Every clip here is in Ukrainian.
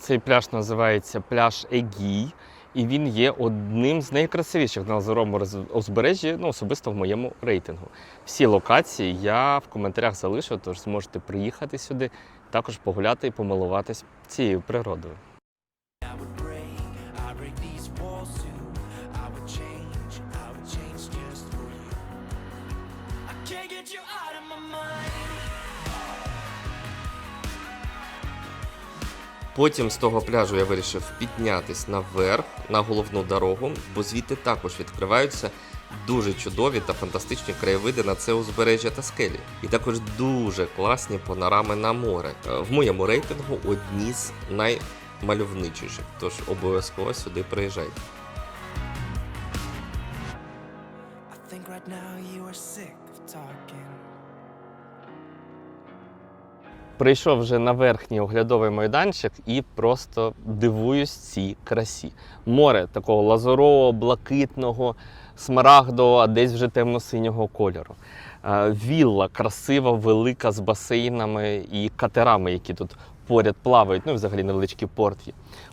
Цей пляж називається пляж Егій, і він є одним з найкрасивіших на Лазуровому узбережжі, ну, особисто в моєму рейтингу. Всі локації я в коментарях залишу, тож зможете приїхати сюди, також погуляти і помилуватись цією природою. Break, Потім з того пляжу я вирішив піднятись наверх на головну дорогу, бо звідти також відкриваються дуже чудові та фантастичні краєвиди на це узбережжя та скелі. І також дуже класні панорами на море. Е, В моєму рейтингу одні з наймальовничіших, тож обов'язково сюди приїжджайте. Right now you are sick of talking. Прийшов вже на верхній оглядовий майданчик і просто дивуюсь цій красі. Море такого лазурового, блакитного, смарагдового, а десь вже темно-синього кольору. Е, Вілла красива, велика з басейнами і катерами, які тут поряд плавають. Ну взагалі невеличкий порт.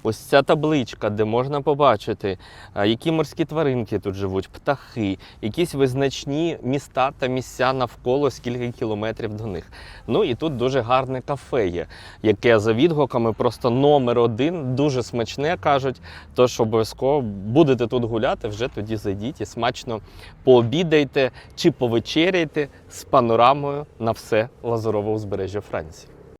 Ось ця табличка, де можна побачити, е, які морські тваринки тут живуть, птахи, якісь визначні міста та місця навколо, скільки кілометрів до них. Ну і тут дуже гарне кафе є, яке за відгуками просто номер один, дуже смачне кажуть. Тож обов'язково будете тут гуляти, вже тоді зайдіть і смачно пообідайте чи повечеряйте з панорамою на все лазурове узбережжя Франції.